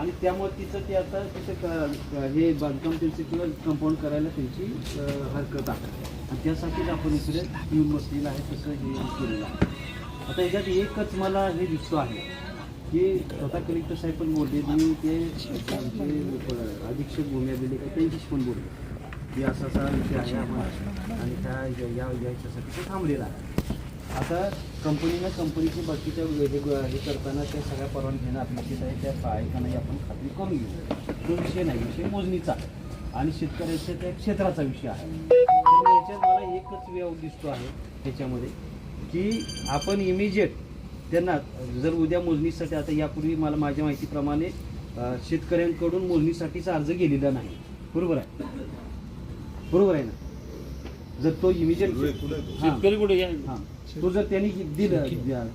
आणि त्यामुळे तिचं ते आता तिथं क- हे बांधकाम त्यांचं किंवा कंपाऊंड करायला त्यांची हरकत आहे. आणि त्यासाठीच आपण इकडे येऊन बसलेलं आहे तसं हे केलेलं आहे. आता याच्यात एकच मला हे दिसतो आहे की स्वतः कलेक्टर साहेब पण बोलले मी ते आमचे अधीक्षक भूमी अभिलेख का त्यांच्याशी पण बोलले. की असा असा विषय आहे आम्हाला. आणि त्या या- याच्यासाठी ते थांबलेला आहे. आता कंपनीनं कंपनीची बाकीच्या हे हे करताना त्या सगळ्या परवानगी अपेक्षित आहे त्या आहे का नाही आपण खात्री करून घेऊ. तो विषय नाही विषय मोजणीचा आणि शेतकऱ्याच्या त्या क्षेत्राचा विषय आहे. तर याच्यात मला एकच व्यव दिसतो आहे त्याच्यामध्ये की आपण इमिजिएट त्यांना जर उद्या मोजणीसाठी आता यापूर्वी मला माझ्या माहितीप्रमाणे शेतकऱ्यांकडून मोजणीसाठीचा अर्ज गेलेला नाही. बरोबर आहे? बरोबर आहे ना? जर तो इमिजिएट शेतकरी कुठे? हा. तो जर त्यांनी दिला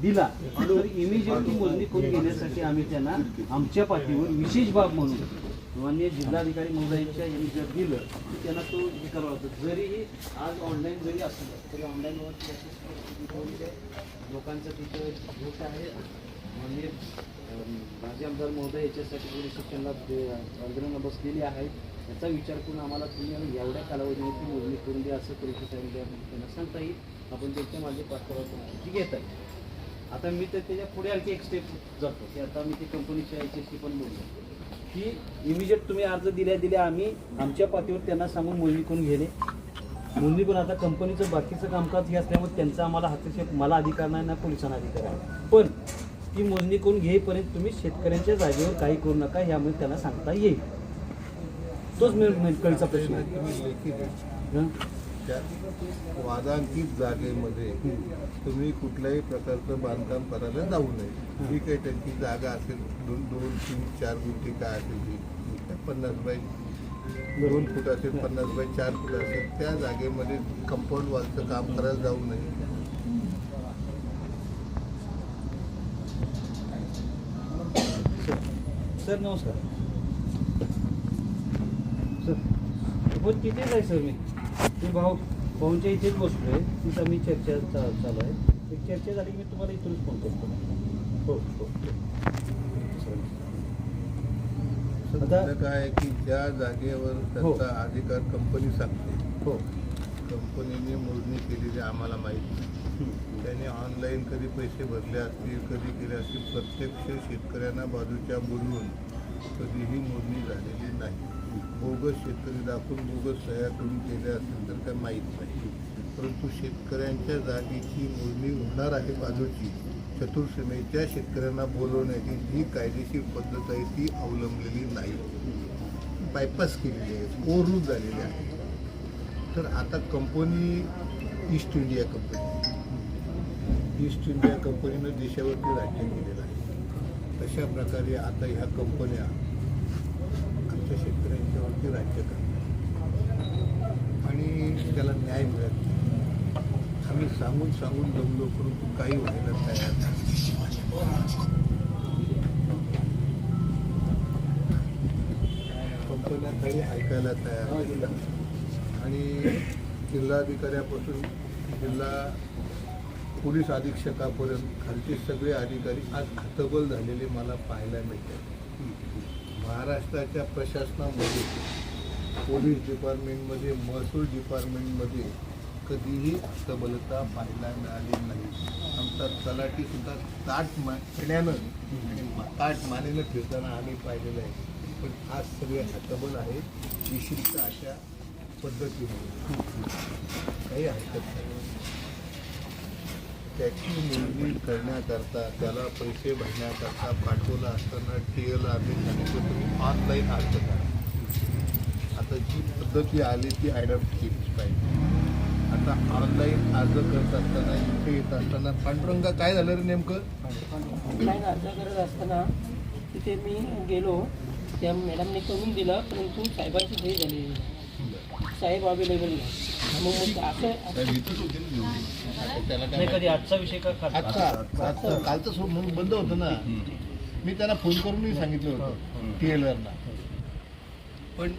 दिला. तर इमिजिएटली मोजणी करून घेण्यासाठी आम्ही त्यांना आमच्या पाठीवर विशेष बाब म्हणून मान्य जिल्हाधिकारी महोदयांच्या यांनी जर दिलं तर त्यांना तो हे करावा लागतो. जरीही आज ऑनलाईन जरी असलं तरी ऑनलाईनवर लोकांचं तिथं होत आहे. माननीय माजी आमदार महोदय याच्यासाठी पोलीस शिक्षणला आंदोलनं बसलेली आहेत. याचा विचार करून आम्हाला तुम्ही एवढ्या कालावधीमध्ये मोजणी करून द्या असं कलेक्टर त्यांना सांगता येईल. आपण त्यांच्या माझे पाठपुरावा घेत आहे आता मी तर त्याच्या पुढे आणखी एक स्टेप जातो की आता मी ते कंपनीच्या याच्याशी पण बोललो की इमिजिएट तुम्ही अर्ज दिल्या दिल्या आम्ही आमच्या पातळीवर त्यांना सांगून मोजणी करून घेणे. मोजणी पण आता कंपनीचं बाकीचं कामकाज हे असल्यामुळे त्यांचा आम्हाला हस्तक्षेप मला अधिकार नाही ना पोलिसांना अधिकार आहे. पण ती मोजणी करून घेईपर्यंत तुम्ही शेतकऱ्यांच्या जागेवर काही करू नका यामुळे त्यांना सांगता येईल. तोच मेडिकलचा प्रश्न आहे. हं? वादांकित जागेमध्ये तुम्ही कुठल्याही प्रकारचं बांधकाम करायला जाऊ नये जी काही त्यांची जागा असेल दोन दोन तीन चार गुंठी काय असेल ती. पन्नास बाय दोन फूट असेल पन्नास बाय चार फूट असेल त्या जागेमध्ये कंपाऊंड वॉलचं काम करायला जाऊ नये सर नमस्कार सर हो तिथेच आहे सर मी मी भाऊ भाऊंच्या इथेच बसलोय. तिथं मी चर्चा चालू आहे. एक चर्चा झाली की मी तुम्हाला इथूनच फोन करतो. हो हो. काय आहे की ज्या जागेवर त्यांचा अधिकार कंपनी सांगते. हो. कंपनीने मोजणी केलेली आम्हाला माहीत नाही. हं. त्याने ऑनलाईन कधी पैसे भरले असतील कधी केले असतील प्रत्यक्ष शेतकऱ्यांना बाजूच्या बोलवून कधीही मोजणी झालेली नाही. बोगस शेतकरी दाखवून बोगस सह्या करून केल्या असेल तर काय माहीत नाही. परंतु शेतकऱ्यांच्या जागेची मोजणी होणार आहे बाजूची. चतुर्सीमेच्या शेतकऱ्यांना बोलवण्याची जी कायदेशीर पद्धत आहे ती अवलंबलेली नाही. बायपास केलेली आहे कोरू झालेली आहे. तर आता company East India company East India कंपनीनं देशावरती राज्य केलेलं आहे. तशा प्रकारे आता ह्या कंपन्या राज्य करतात. आणि त्याला न्याय मिळत नाही. आम्ही सांगून सांगून जमलो परंतु काही व्हायला तयार नाही. कंपन्या काही ऐकायला तयार आणि जिल्हाधिकाऱ्यापासून जिल्हा पोलीस अधीक्षकापर्यंत खालचे सगळे अधिकारी आज हतबल झालेले मला पाहायला मिळतात. महाराष्ट्राच्या प्रशासनामध्ये पोलीस डिपार्टमेंटमध्ये महसूल डिपार्टमेंटमध्ये कधीही सबलता पाहायला मिळाली नाही. आमचा तलाटीसुद्धा ताट माण्यानं आणि ताट मानेनं फिरताना आम्ही पाहिलेलं आहे. पण आज सगळे हतबल आहेत. विशिष्ट अशा पद्धतीने. काही हरकत नाही. त्याची मोजणी करण्याकरता त्याला पैसे भरण्याकरता पाठवलं असताना टी एल आम्ही सांगितलं तुम्ही ऑनलाईन अर्ज करा. आता जी पद्धती आली ती ॲडॉप्ट केलीच पाहिजे. आता ऑनलाईन अर्ज करत असताना इथे येत असताना पांडुरंगा काय झालं रे नेमकं? ऑनलाईन अर्ज करत असताना तिथे मी गेलो त्या मॅडमने करून दिलं परंतु साहेबांची घरी झाली साहेब अवेलेबल नाही. मग मग असं नाही कधी आजचा विषय का कालचं म्हणून बंद होतं ना. मी त्यांना फोन करूनही सांगितलं होतं टी एलरना पण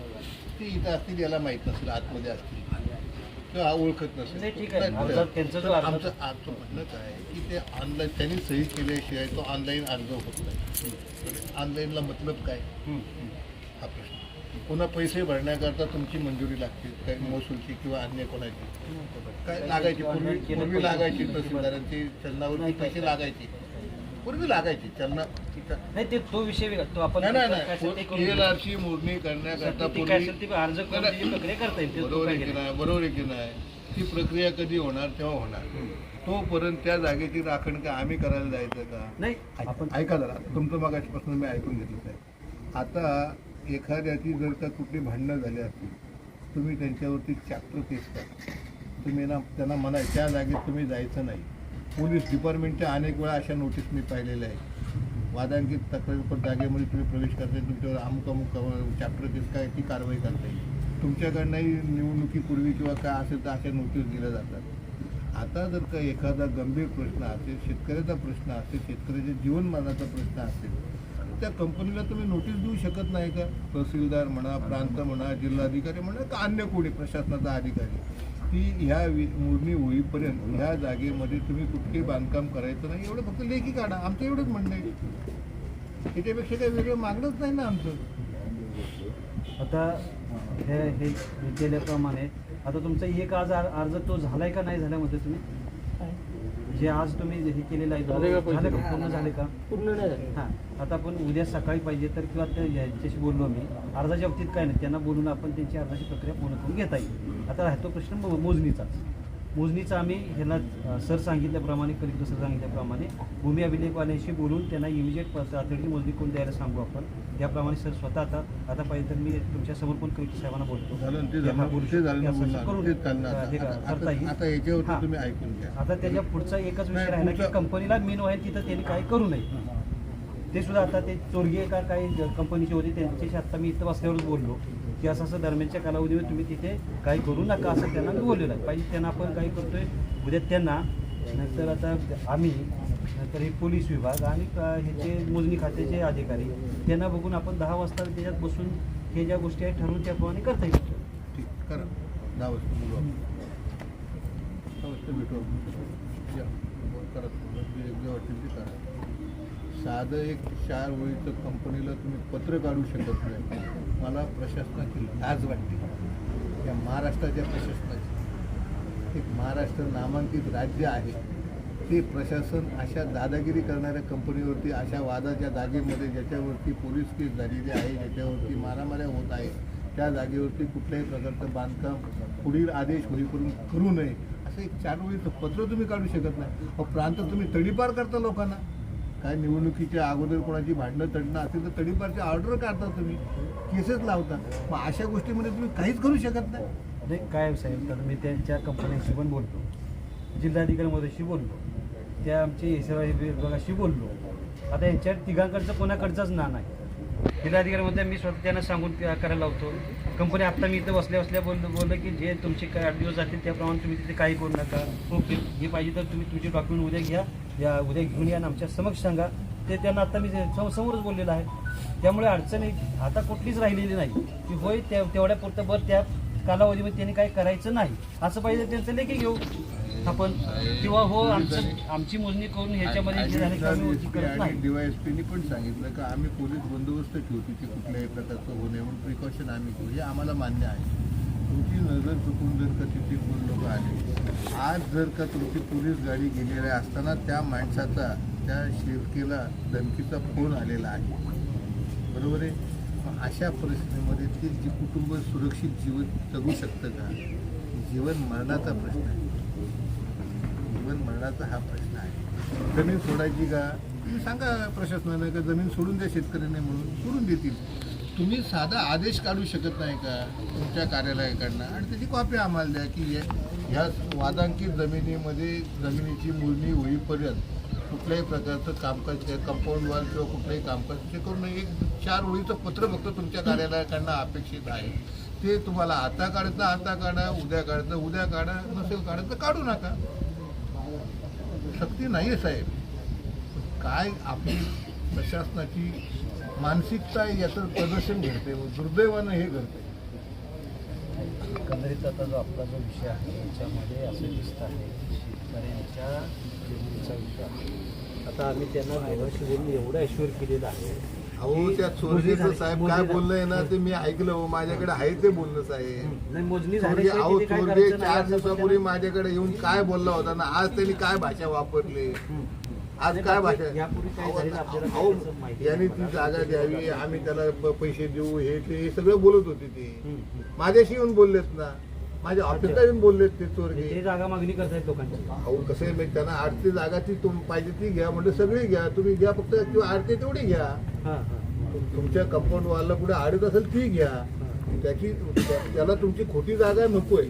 ते इथं असतील याला माहीत नसेल आतमध्ये असतील. किंवा ओळखत नसेल. नाही, ठीक आहे. नाही, अर्जात त्यांचा जो तर अर्ज- आमचं आमचं म्हणणं काय आहे की ते ऑनलाईन त्यांनी सही केल्याशिवाय तो ऑनलाईन अर्ज होत नाही. ऑनलाईनला मतलब काय? पुन्हा पैसे भरण्याकरता तुमची मंजुरी लागते काय महसूलची किंवा अन्य कोणाची? काय लागायची? पूर्वी पूर्वी लागायची तहसीलदारांची चलनावरती पैसे लागायचे. पूर्वी लागायची चलना नाही ते तो विषय वेगळा. तो आपण नाही ची मोजणी करण्याकरता ती काय पूर्वी असेल ती अर्ज करून नाही, त्याची प्रक्रिया करता येईल. ते तो बरोबर काय आहे की केलं. नाही? बरोबर आहे की नाही? ती प्रक्रिया कधी होणार तेव्हा होणार. तोपर्यंत त्या जागेची राखण काय आम्ही करायला जायचं का? नाही आपण ऐका जरा. तुमचं मगाचपासून मी ऐकून घेतलं आहे आता एखाद्याची जर का कुठली भांडणं झाली असतील तुम्ही त्यांच्यावरती चॅप्टर केस करा. तुम्ही ना त्यांना म्हणा त्या जागेत तुम्ही जायचं नाही. पोलीस डिपार्टमेंटच्या अनेक वेळा अशा नोटीस मी पाहिलेल्या आहेत. वादांकित तक्रार जागेमध्ये तुम्ही प्रवेश करताय तुमच्यावर अमुक अमुक चॅप्टर केस काय ती कारवाई करता येईल तुमच्याकडनंही निवडणुकीपूर्वी किंवा काय असेल तर अशा नोटीस दिल्या जातात. आता जर का एखादा गंभीर प्रश्न असेल शेतकऱ्याचा प्रश्न असेल शेतकऱ्याच्या जीवनमानाचा प्रश्न असेल त्या कंपनीला तुम्ही नोटीस देऊ शकत नाही का? तहसीलदार म्हणा प्रांत म्हणा जिल्हाधिकारी म्हणा का अन्य कोणी प्रशासनाचा अधिकारी? ती ह्या वि- होईपर्यंत ह्या जागेमध्ये तुम्ही कुठले बांधकाम करायचं नाही एवढं फक्त लेखी काढा. आमचं एवढंच म्हणणं आहे. त्याच्यापेक्षा काही वेगळं मागणंच नाही ना आमचं. आता हे हे केल्याप्रमाणे आता तुमचा एक आज अर्ज तो झालाय का नाही झाल्यामध्ये तुम्ही? जे आज तुम्ही हे केलेलं आहे झालं का पूर्ण झाले का? पूर्ण नाही झालं. हां. आता आपण उद्या सकाळी पाहिजे तर किंवा यांच्याशी बोललो मी अर्जाच्या बाबतीत काय नाही त्यांना बोलून आपण त्यांची अर्जाची प्रक्रिया पूर्ण करून घेता येईल. आता राहतो प्रश्न मो- मोजणीचाच. मोजणीचा आम्ही ह्याला अ, सर सांगितल्याप्रमाणे कलेक्टर सर सांगितल्याप्रमाणे भूमी अभिलेखवाल्यांशी बोलून त्यांना इमिजिएट तातडीची मोजणी करून द्यायला सांगू आपण. त्याप्रमाणे सर स्वतः आता आता पाहिजे तर मी तुमच्यासमोर पण कलेक्टर साहेबांना बोलतो. आता- त्याच्या पुढचा एकच विषय राहिला की कंपनीला मेन आहे तिथं त्यांनी काही करू नये. ते सुद्धा आता ते चोरगे का काही कंपनीचे होते त्यांच्याशी आता मी इथं बसल्यावरच बोललो. की असं दरम्यानच्या कालावधीमध्ये तुम्ही तिथे काही करू नका असं त्यांना बोललेलं आहे. पाहिजे त्यांना आपण काही करतोय उद्या त्यांना नंतर आता आम्ही नंतर हे पोलीस विभाग आणि का- ह्याचे मोजणी खात्याचे अधिकारी त्यांना बघून आपण दहा वाजता त्याच्यात बसून हे ज्या गोष्टी आहेत ठरवून त्याप्रमाणे करता येईल. ठीक करा. दहा वाजता बोलू दहा वाजता भेटू आपण. करा साधं एक चार वेळीचं कंपनीला तुम्ही पत्र काढू शकत नाही. मला प्रशासनाची लाज वाटते. या महाराष्ट्राच्या प्रशासनाची. एक महाराष्ट्र नामांकित राज्य आहे. ते प्रशासन अशा दादागिरी करणाऱ्या कंपनीवरती अशा वादाच्या जागेमध्ये ज्याच्यावरती पोलीस केस झालेली आहे ज्याच्यावरती मारामाऱ्या होत आहे त्या जागेवरती कुठल्याही प्रकारचं बांधकाम पुढील आदेश होईपर्यंत करू नये. असं एक चार वेळीचं पत्र तुम्ही काढू शकत नाही. अहो प्रांत तुम्ही तडीपार करता लोकांना. काय निवडणुकीच्या अगोदर कोणाची भांडणं तडणं असेल तर तडीपारची ऑर्डर काढता तुम्ही. केसेस लावता. मग अशा गोष्टीमध्ये तुम्ही काहीच करू शकत नाही. नाही काय साहेब तर मी त्यांच्या कंपन्यांशी पण बोलतो. जिल्हाधिकारी महोदयाशी बोललो. त्या आमचे एसआर विभागाशी बोललो. आता यांच्या तिघांकडचं कोणाकडचंच ना नाही जिल्हाधिकारी मी स्वतः त्यांना सांगून करायला लावतो. कंपनी आत्ता मी इथं बसल्या बसल्या बोललो बोललं की जे तुमचे काय आठ दिवस जातील त्याप्रमाणे तुम्ही तिथे काही करू नका. ओके हे पाहिजे तर तुम्ही तुमचे डॉक्युमेंट उद्या घ्या. या उद्या घेऊन या आमच्या समक्ष सांगा. ते त्यांना आता मी सम- समोरच बोललेलं आहे. त्यामुळे अडचणी आता कुठलीच राहिलेली नाही. की होय त्या तेवढ्या पुरतं बरं त्या कालावधीमध्ये त्यांनी काय करायचं नाही. असं पाहिजे त्यांचं लेखी घेऊ. आपण किंवा हो आमचं आमची मोजणी करून ह्याच्यामध्ये डीवायएसपीनी पण सांगितलं की आम्ही पोलीस बंदोबस्त ठेवू तिथे कुठल्याही प्रकारचं होऊ नये म्हणून प्रिकॉशन आम्ही घेऊ. हे आम्हाला मान्य आहे. तुमची नजर चुकून जर का तिथे दोन लोक आले आज जर का तुमची पोलीस गाडी गेलेली असताना त्या माणसाचा त्या शिरकेला धमकीचा फोन आलेला आहे. बरोबर आहे? अशा परिस्थितीमध्ये ते जी कुटुंब सुरक्षित जीवन जगू शकतं का? जीवन मरणाचा प्रश्न आहे. जीवन मरणाचा हा प्रश्न आहे. जमीन सोडायची का? तुम्ही सांगा प्रशासनानं का जमीन सोडून द्या शेतकऱ्यांनी म्हणून सोडून देतील. तुम्ही साधा आदेश काढू शकत नाही का? तुमच्या कार्यालयाकडनं. आणि त्याची कॉपी आम्हाला द्या की ह्या वादांकित जमिनीमध्ये जमिनीची मोजणी होईपर्यंत कुठल्याही प्रकारचं कामकाज कंपाऊंड वाल किंवा कुठलंही कामकाज ते करून एक चार ओळीचं पत्र फक्त तुमच्या कार्यालयाकडनं अपेक्षित आहे. ते तुम्हाला आता काढायचं आता काढा उद्या काढायचं उद्या काढा नसेल काढायचं तर काढू नका. शक्ती नाही आहे साहेब. काय आपली प्रशासनाची मानसिकता याचं प्रदर्शन घडते दुर्दैवानं हे घडते एकंदरीत आता जो आपला जो विषय आहे याच्यामध्ये असं दिसत आहे शेतकऱ्यांच्या जमिनीचा विषय आहे आता आम्ही त्यांना व्यवस्थित बोलून एवढं ऐश्वर केलेलं आहे अहो त्या झाली- साहेब काय. बोललंय ना ते मी ऐकलं हो. माझ्याकडे आहे ते बोलणं साहेब नाही मोजणी चोरगे झाल्याशिवाय अहो चोरगे चार दिवसापूर्वी माझ्याकडे येऊन काय बोलला होता ना आज त्यांनी काय भाषा वापरली. आज नाही, काय भाषा यांनी ती. जागा द्यावी आम्ही त्याला पैसे देऊ हे ते हे सगळं बोलत होते ते. माझ्याशी येऊन बोललेत ना. माझ्या ऑफिसला येऊन बोललेत ते चोरगे. जागा मागणी करतायत लोकांची. अहो कसं आहे माहिती त्यांना आरती जागा ती तुम पाहिजे ती घ्या म्हणजे सगळी घ्या. तुम्ही घ्या फक्त किंवा आरती तेवढी घ्या. तुम- तुमच्या कंपाऊंड वाला कुठे आडत असेल ती घ्या. त्याची त्या- त्याला तुमची खोटी जागा नकोय.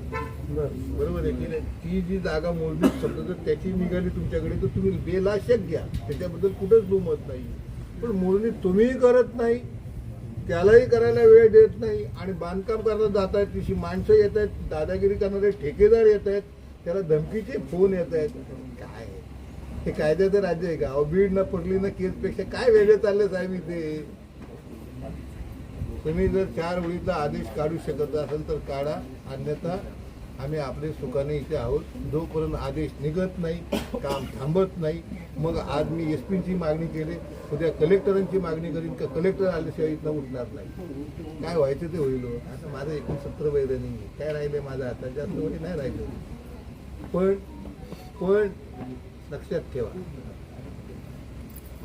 बरोबर आहे की नाही? ती जी जागा मोजली समजा जर त्याची निघाली तुमच्याकडे तर तुम्ही बेलाशक घ्या. त्याच्याबद्दल कुठंच दुमत नाही. पण मोजणी तुम्हीही करत नाही त्यालाही करायला वेळ देत नाही आणि बांधकाम करणं जात आहेत तिशी माणसं येत आहेत दादागिरी करणारे ठेकेदार येत आहेत त्याला धमकीचे फोन येत आहेत. काय? हे कायद्याचं राज्य आहे का? अहो, बीड न पडली ना केसपेक्षा काय वेगळे चालले साहेब इथे? तुम्ही जर चार ओळीचा आदेश काढू शकत असाल तर काढा. अन्यथा आम्ही आपले सुखाने इथे आहोत. जोपर्यंत आदेश निघत नाही काम थांबत नाही मग आज मी एस पीची मागणी केली उद्या कलेक्टरांची मागणी करीन का कलेक्टर आल्याशिवाय इथं उठणार नाही? काय व्हायचं ते होईल असं आता माझं एकूण सत्र वैर नाही काय राहिले माझं आता? जास्त वय नाही राहिलं. पण पण लक्षात ठेवा.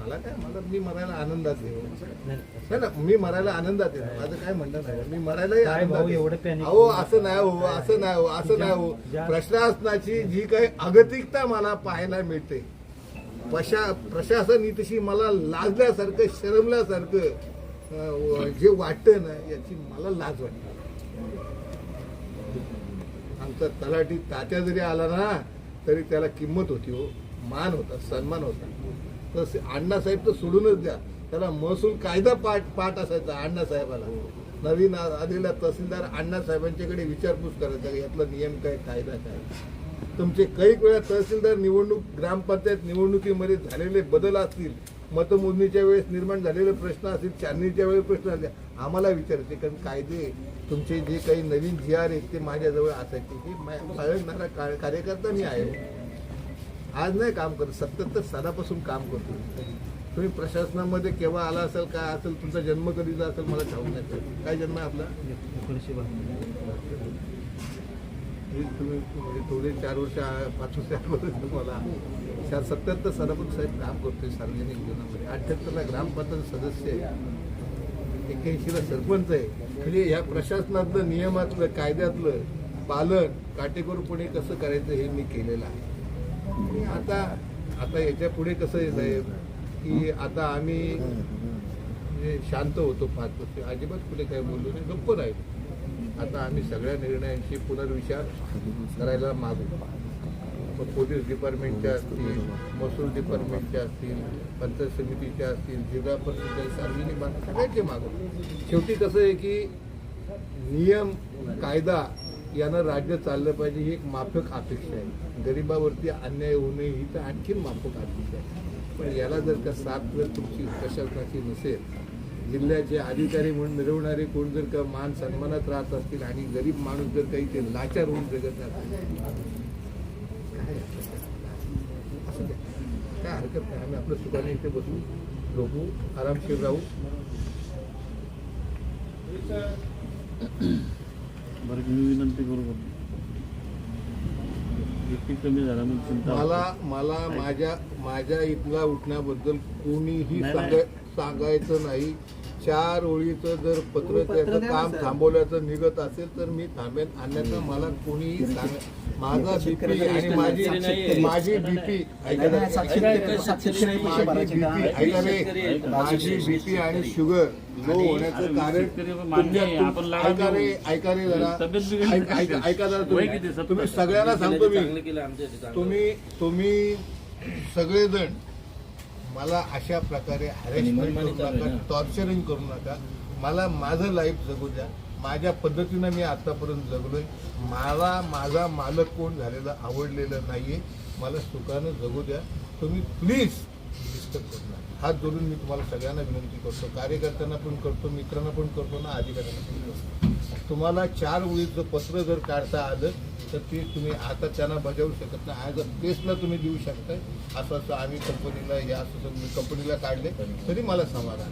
मला काय मला मी मरायला आनंदात हो. नाही, ना मी मरायला आनंदात आहे. माझं काय म्हणणं नाही. मी मरायलाही आनंदात. एवढं panic अहो असं नाही हो असं नाही हो असं नाही हो प्रशासनाची जी काही अगतिकता मला पाहायला मिळते प्रशा प्रशासन तशी मला लाजल्यासारखं शरमल्यासारखं जे वाटतं ना याची मला लाज वाटते. आमचा तलाठी तात्या जरी आला ना तरी त्याला किंमत होती हो. मान होता सन्मान होता. तसे अण्णासाहेब तर सोडूनच द्या. त्याला महसूल कायदा पाठ पाठ असायचा अण्णासाहेबाला नवीन आ- आलेला तहसीलदार अण्णासाहेबांच्याकडे विचारपूस करायचा यातला नियम काय कायदा काय? तुमचे कैक वेळा तहसीलदार निवडणूक ग्रामपंचायत निवडणुकीमध्ये झालेले बदल असतील मतमोजणीच्या वेळेस निर्माण झालेले प्रश्न असतील चांदणीच्या वेळेस प्रश्न असतील आम्हाला विचारायचे कारण कायदे तुमचे जे काही नवीन जी आर आहेत ते माझ्याजवळ असायचे. हे मा- बाळगणारा का- कार्यकर्ता मी आहे. आज नाही काम करत सत्याहत्तर सालापासून काम करतो तुम्ही प्रशासनामध्ये केव्हा आला असेल काय असेल तुमचा जन्म कधीचा असेल मला ठाऊक नाही. काय जन्म आहे आपला? एकोणीसशे. हे तुम्ही थोडे चार वर्ष पाच वर्ष तुम्हाला चार सत्याहत्तर सालापासून साहेब काम करतोय सार्वजनिक जीवनामध्ये. अठ्ठ्याहत्तरला ग्रामपंचायत सदस्य आहे. एक्क्याऐंशीला सरपंच आहे. म्हणजे या प्रशासनातलं नियमातलं कायद्यातलं पालन काटेकोरपणे कसं करायचं हे मी केलेलं आहे. आता आता याच्यापुढे कसं आहे साहेब की आता आम्ही म्हणजे शांत होतो पाच वर्ष अजिबात कुठे काय बोललो नाही गप्प राहिलो. आता आम्ही सगळ्या निर्णयांशी पुनर्विचार करायला मागू. मग पोलीस डिपार्टमेंटच्या असतील महसूल डिपार्टमेंटच्या असतील पंचायत समितीच्या असतील जिल्हा परिषद सार्वजनिक बांधकाम सगळ्यांचे मागू. शेवटी कसं आहे की नियम कायदा यानं राज्य चाललं पाहिजे ही एक माफक अपेक्षा आहे. गरिबावरती अन्याय होऊ नये ही तर आणखीन माफक अपेक्षा आहे. पण याला जर का साथ जर तुमची प्रशासनाची नसेल जिल्ह्याचे अधिकारी म्हणून मिळवणारे कोण जर का मान सन्मानात राहत असतील आणि गरीब माणूस जर काही ते लाचार होऊन जगत असेल काय असं काय हरकत नाही. आम्ही आपल्या सुखाने इथे बसू. झोपू. आरामशीर राहू. बरं मी विनंती करू BP कमी झाला मला मला माझ्या माझ्या इथला उठण्याबद्दल कोणीही सांगाय सांगायचं नाही. चार ओळीचं जर पत्र त्याचं काम थांबवल्याचं निघत असेल तर मी थांबेन. अन्यथा मला कोणीही सांग माझा बीपी आणि माझी माझी बीपी. माझी बीपी आणि शुगर लो होण्याचं कारण ऐका रे. ऐका रे जरा. ऐका- जरा? तुम्ही. सगळ्यांना सांगतो मी. तुम्ही तुम्ही सगळेजण मला अशा प्रकारे हॅरेसमेंट करू नका टॉर्चरिंग करू नका. मला माझं लाईफ जगू द्या. माझ्या पद्धतीनं मी आतापर्यंत जगलोय. मला माझा मालक कोण झालेला आवडलेलं नाहीये. मला सुखानं जगू द्या. तुम्ही प्लीज डिस्टर्ब करू नका. हात जोडून मी तुम्हाला सगळ्यांना विनंती करतो. कार्यकर्त्यांना पण करतो मित्रांना पण करतो ना अधिकाऱ्यांना पण करतो. तुम्हाला चार ओळीचं पत्र जर काढता आलं तर ते तुम्ही आता त्यांना बजावू शकत नाही. ॲज अ टेस्टला तुम्ही देऊ शकताय. असं असं आम्ही कंपनीला या असं मी कंपनीला काढले तरी मला समाधान.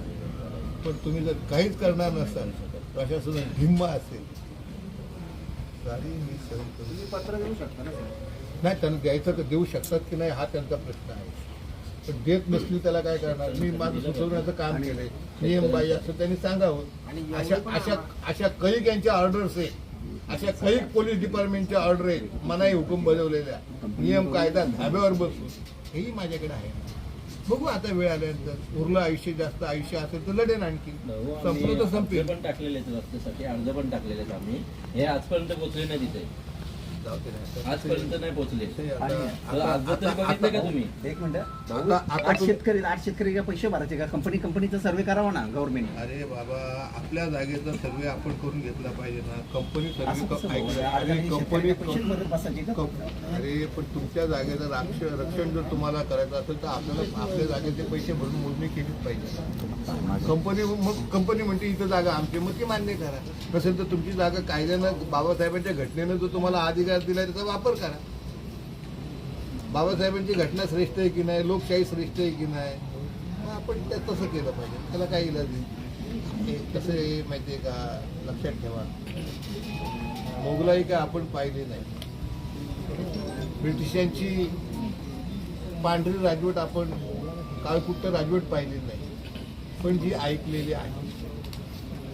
पण तुम्ही जर काहीच करणार नसाल प्रशासन ढिम्म असेल तरी मी करू पत्र देऊ शकता ना नाही त्यांना द्यायचं तर देऊ शकतात की नाही हा त्यांचा प्रश्न आहे. पण देत नसली त्याला काय करणार? मी माझं सुचवण्याचं काम केलंय. नियम बाई असं त्यांनी सांगावं. अशा अशा अशा कैक यांच्या ऑर्डर्स आहे अशा कैक पोलीस डिपार्टमेंटच्या ऑर्डर आहेत. मनाई हुकूम बजावलेल्या. नियम कायदा धाब्यावर बसून हेही माझ्याकडे आहे. बघू आता वेळ आल्यानंतर. उरलं आयुष्य जास्त आयुष्य असेल तर लढेन आणखी. संपलं तर अर्ज संपेल पण टाकलेले आहेत रस्त्यासाठी. अर्ज पण टाकलेले आहेत आम्ही. हे आजपर्यंत पोहोचले नाही तिथे. आजपर्यंत नाही पोहोचले. ते आता- तर आता- अर्ज तरी आता- बघितले का आता- तुम्ही? एक मिनिट. आता आता आठ तुम्ही- शेतकरी आठ शेतकरी का पैसे भरायचे का? कंपनी कंपनीचा सर्वे करावा ना गव्हर्नमेंट अरे बाबा आपल्या जागेचा सर्वे आपण करून घेतला पाहिजे ना. कंपनी असं कसं सर्वे भाऊ? अरे अडाणी कंपनी शेतकऱ्यांना पैसे भरत बसायचे का? कंप- अरे पण तुमच्या जागेचं राक्ष रक्षण जर तुम्हाला करायचं असेल तर आपल्याला आपल्या जागेचे पैसे भरून मोजणी केलीच पाहिजे. कंपनी मग कंपनी म्हणते इथं जागा आमची. मग ती मान्य करा. नसेल तर तुमची जागा कायद्यानं बाबासाहेबांच्या घटनेनं जो तुम्हाला अधिकार दिलाय त्याचा वापर करा. बाबासाहेबांची घटना श्रेष्ठ आहे की नाही? लोकशाही श्रेष्ठ आहे की नाही? मग आपण त्या तसं केलं पाहिजे. त्याला काय इलाज नाही. कसं आहे माहिती आहे का? लक्षात ठेवा. मोगलाई का आपण पाहिली नाही. ब्रिटिशांची पांढरी राजवट आपण काळकुट्ट राजवट पाहिली नाही. पण जी ऐकलेली आहे.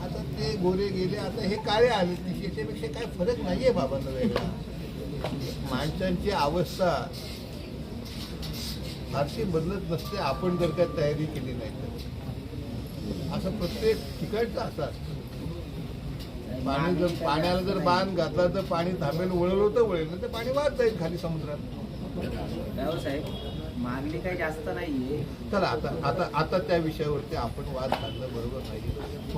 आता ते गोरे गेले आता हे काळे आले याच्यापेक्षा काय फरक नाहीये बाबांना वेगळा. माणसांची अवस्था फारशी बदलत नसते आपण जर काय तयारी केली नाही तर. असं प्रत्येक ठिकाणचं असं असतं. पाणी जर पाण्याला जर बांध घातला तर पाणी थांबेल वळलं तर वळेल नाही तर पाणी वाहत जाईल खाली समुद्रात. मागणी काही जास्त नाहीये. चला आता आता आता त्या विषयावरती आपण वाद घालणं बरोबर नाही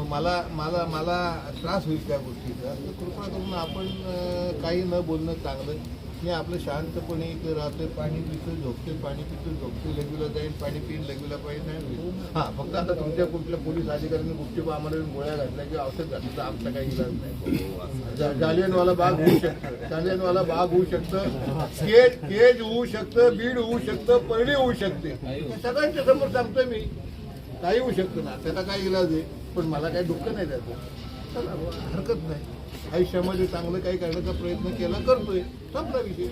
मला मला मला त्रास होईल त्या गोष्टीचा. तर कृपा करून आपण काही न बोलणं चांगलं. मी आपलं शांतपणे इथे राहतोय पाणी पितो झोपते पाणी पितो झोपते लगीला जाईल पाणी पिईल लगीला पाहिजे नाही हां फक्त आता तुमच्या कुठल्या पोलीस अधिकाऱ्यांनी गुप्ती आम्हाला गोळ्या घातल्या किंवा औषध घातलं तर आमचा काही इलाज नाही. जालियनवाला बाग होऊ शकतं जालियनवाला बाग होऊ शकतं केज केज होऊ शकतं बीड होऊ शकतं परडी होऊ शकते. सगळ्यांच्या समोर सांगतोय मी. काही होऊ शकतं ना त्याचा काय इलाज आहे पण मला काही दुःख नाही त्याचं चला हरकत नाही. आयुष्यामध्ये चांगलं काही करण्याचा प्रयत्न केला करतोय. संपला विषय.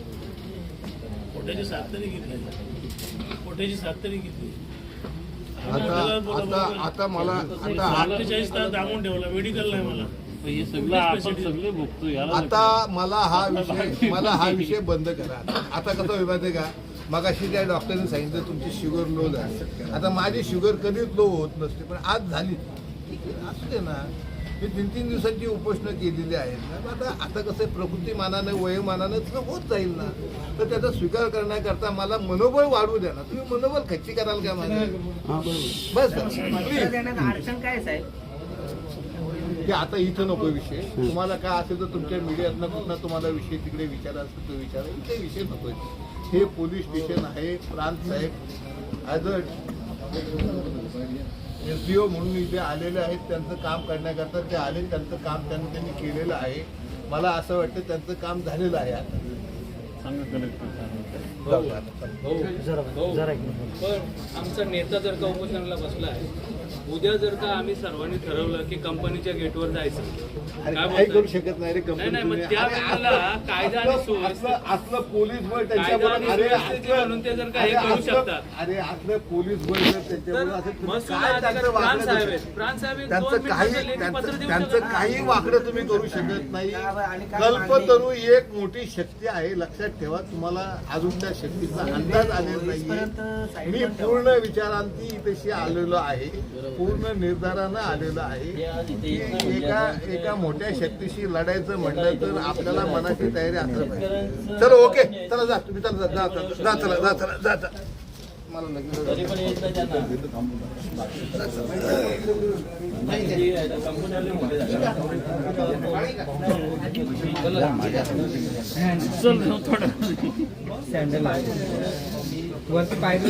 पोट्याची तरी घेतली. पोट्याची सात तरी घेतली. आता आता आता मला आता अठ्ठेचाळीस तास दाबून ठेवला. मेडिकल नाही मला. हे सगळं आपण सगळे भोगतो याला आता मला हा विषय मला हा विषय बंद करा. आता कसं होईल माहिती आहे का? मगाशी त्या डॉक्टरने सांगितलं तुमची शुगर लो झाली. आता माझी शुगर कधीच लो होत नसते पण आज झाली. ठीक आहे, असू दे ना. मी तीन तीन दिवसांची उपोषणं केलेली आहेत ना मग आता आता कसं आहे, प्रकृतीमानानं वयोमानानं होत जाईल ना. तर त्याचा स्वीकार करण्याकरता मला मनोबळ वाढवू द्या ना. तुम्ही मनोबळ खच्ची कराल का माझं? बस काय साहेब? की आता इथं नको विषय. तुम्हाला काय असेल तर तुमच्या मीडियातनं कुठला तुम्हाला विषय तिकडे विचारा असेल तो विचारा. इथे विषय नको हे पोलीस स्टेशन आहे प्रांत साहेब. As a S D O म्हणून इथे आलेले आहेत त्यांचं काम करण्याकरता ते आले त्यांचं काम त्यांनी त्यांनी केलेलं आहे. मला असं वाटतं त्यांचं काम झालेलं आहे आता. सांगा आता. पण आमचा नेता जर का उपोषणाला बसला आहे उद्या जर का आम्ही सर्वांनी ठरवलं की कंपनीच्या गेटवर जायचं काय करू? शकत नाही रे नाही, नाही, मग कंपनी त्या वेळेला कायदा आणि सुव्यवस्था- असलं पोलीस बळ कायदा आणि त्यांच्याबरोबर अरे सुव्यवस्थेचे असलं- म्हणून ते जर का हे अरे करू असलं- शकतात. अरे असलं पोलीस बळ जर महसूल काय अधिकारी त्यांचं प्राण वागणं साहेब करू आहेत. प्राण साहेब एक त्यांचं दोन मिनिटाचं काही लेखी पत्र त्यांचं देऊ त्यांचं शकत काही वाकडं तुम्ही करू शकत नाही. कल्पतरू ही एक मोठी शक्ती आहे लक्षात ठेवा तुम्हाला अजून त्या शक्तीचा अंदाज आलेला नाहीये. मी पूर्ण विचारांती इथेशी आलेलो आहे. पूर्ण निर्धारानं आलेलो आहे. की एका एका मोठ्या शक्तीशी लढायचं म्हटलं तर आपल्याला मनाची तयारी असलं. पाहिजे चलो ओके. चला जा. तुम्ही चला जा जा चला जा चला जा जा. मला लगेच तरी पण येत नाही त्यांना. कंपनी मोठे झाले चल थोडं. वरती पाहिजे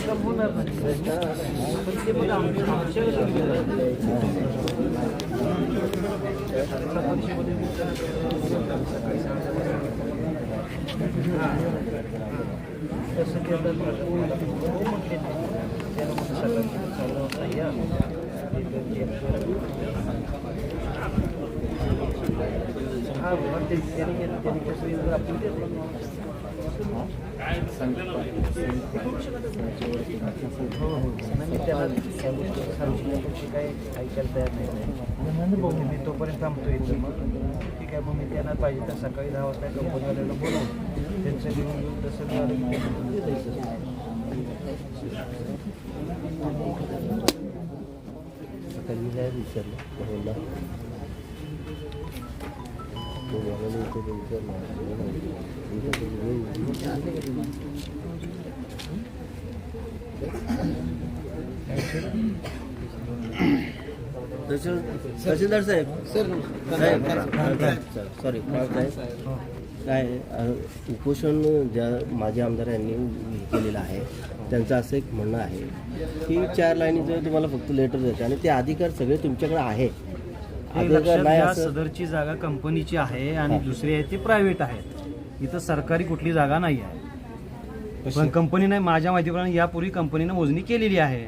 कम होणार नाही पण ते बघा आमच्या तसं ते आता म्हटले त्याला मग सगळं चालू नाही हा ते त्यांनी त्यांनी कसं आपण देतो जरा मी तोपर्यंत थांबतो इथं मग ठीक आहे मग मी त्यांना पाहिजे तर सकाळी दहा वाजता कंपनीवाल्याला बोलवून त्यांचं घेऊन घेऊन तसं तहसीलदार साहेब. साहेब सॉरी साहेब काय उपोषण ज्या माझ्या आमदारांनी केलेलं आहे त्यांचं असं एक म्हणणं आहे की चार लाईनीचं तुम्हाला फक्त लेटर द्यायचं आणि ते अधिकार सगळे तुमच्याकडे आहे. सदरची जागा कंपनीची आहे आणि दुसरी आहे ती प्रायव्हेट आहेत. इथं सरकारी कुठली जागा नाही आहे. पण कंपनीने माझ्या माहितीप्रमाणे यापूर्वी कंपनीने मोजणी केलेली आहे.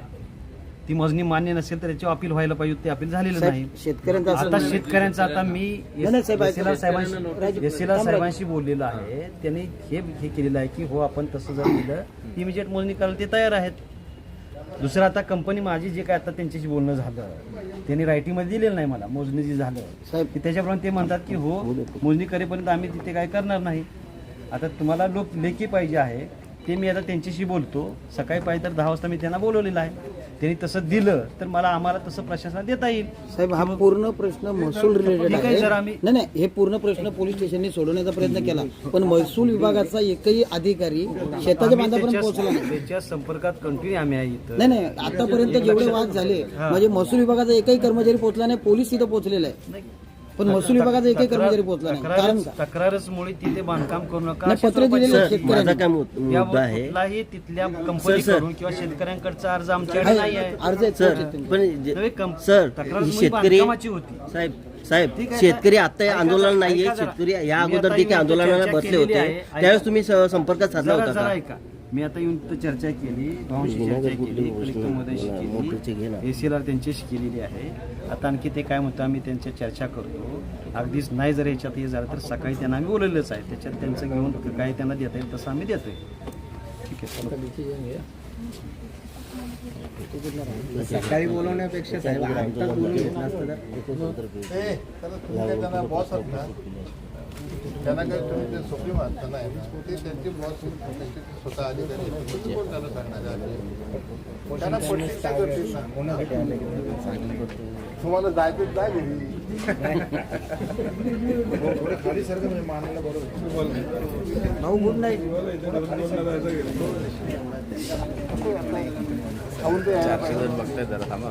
ती मोजणी मान्य नसेल तर त्याचे अपील व्हायला पाहिजे ते अपील झालेलं नाही. शेतकऱ्यांचा आता शेतकऱ्यांचं आता मी एसीला साहेबांशी एसीला साहेबांशी बोललेलो आहे. त्यांनी हे हे केलेलं आहे की हो आपण तसं जर केलं इमिजिएट मोजणी करायला ते तयार आहेत. दुसरं आता कंपनी माझी जे काय आता त्यांच्याशी बोलणं झालं त्यांनी रायटिंगमध्ये दिलेलं नाही मला मोजणी जे झालं की त्याच्याप्रमाणे ते म्हणतात की हो मोजणी करेपर्यंत आम्ही तिथे काय करणार नाही. आता तुम्हाला लोक लेखी पाहिजे आहे. ते मी आता त्यांच्याशी बोलतो. सकाळी पाहिजे तर दहा वाजता मी त्यांना बोलवलेलं आहे. त्यांनी तसं दिलं तर मला आम्हाला तसं प्रशासनात देता येईल. साहेब हा पूर्ण प्रश्न महसूल रिलेटेड ठीक आहे, आहे. जर आम्ही- नाही नाही हे पूर्ण प्रश्न पोलीस स्टेशनने सोडवण्याचा प्रयत्न केला. पण महसूल विभागाचा एकही अधिकारी शेताच्या आम्ही बांधापर्यंत त्याच्या- पोहोचला नाही. त्याच्या संपर्कात कंटिन्यू आम्ही आहे इथं. नाही नाही आतापर्यंत जेवढे वाद झाले म्हणजे महसूल विभागाचा एकही कर्मचारी पोहोचला नाही पोलीस तिथं पोहोचलेला आहे. नाही. पण महसूल विभागाचा एकही तक्रार- कर्मचारी पोहोचला नाही कारण तक्रारच- तक्रारच मुळे तिथे बांधकाम करू नका नाही, अशी पत्र दिलेलं आहे सर शेतकऱ्यांनी. माझा काय मु- या मुद्दा आहे कुठलाही तिथल्या कंपनीकडून किंवा शेतकऱ्यांकडचा अर्ज आमच्याकडे नाही आहे अर्ज आहेत सर. पण जे- नव्हे, कंप- सर तक्रार ही मुळी शेतकरी बांधकामाची होती साहेब साहेब ठीक आहे, शेतकरी आता या ऐका आंदोलन जरा, नाहीये ऐका जरा. शेतकरी या मी अगोदर आता देखील आंदोलनाला चर्चा बसले केलेली होते आहे. ऐका. त्यावेळेस तुम्ही स- संपर्कात साधला जरा होता जरा का ऐका मी आता येऊन इथं चर्चा केली भावांशी विनायक चर्चा केली गोष्ट कलेक्टरमध्येशी मला मोठीची घे ना. केली एसीला त्यांच्याशी केलेली आहे. आता आणखी ते काय म्हणतं आम्ही त्यांच्या चर्चा करतो. अगदीच नाही जर ह्याच्यात हे झालं तर सकाळी त्यांना आम्ही बोलवलेलंच आहे. त्याच्यात त्यांचं घेऊन काय त्यांना देता येईल तसं आम्ही देतोय. ठीक आहे. सकाळी बोलवण्यापेक्षा साहेब आत्ताच बोलून घेतलं असतं तर ए, त्याला तुम्ही काय त्यांना त्यांना काही तुम्ही ते सुप्रीम आहात नाही ते त्यांचे बॉस स्वतः अधिकारी कोण त्याला सांगणार आहे? त्यांना करतील ना? तुम्हाला जायचं जाय घरी. खाली सर म्हणजे मानायला बरोबर गुड. बघताय जरा थांबा.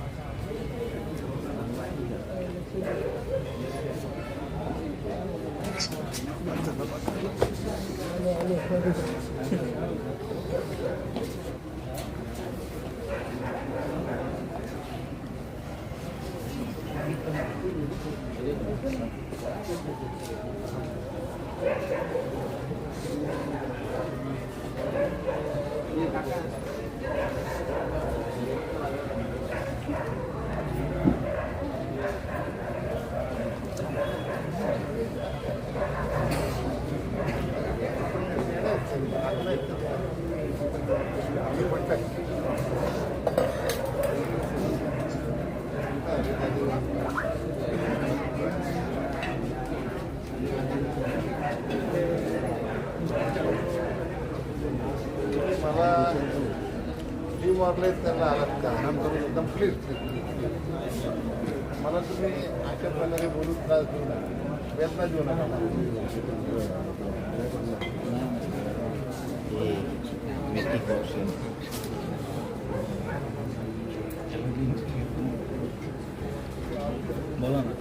नाही खिचखिच प्रयत्नाला आलात का आराम करून एकदम प्लीज मला तुम्ही अशा प्रकारे बोलून त्रास देऊ नका वेदना देऊ नका बोला ना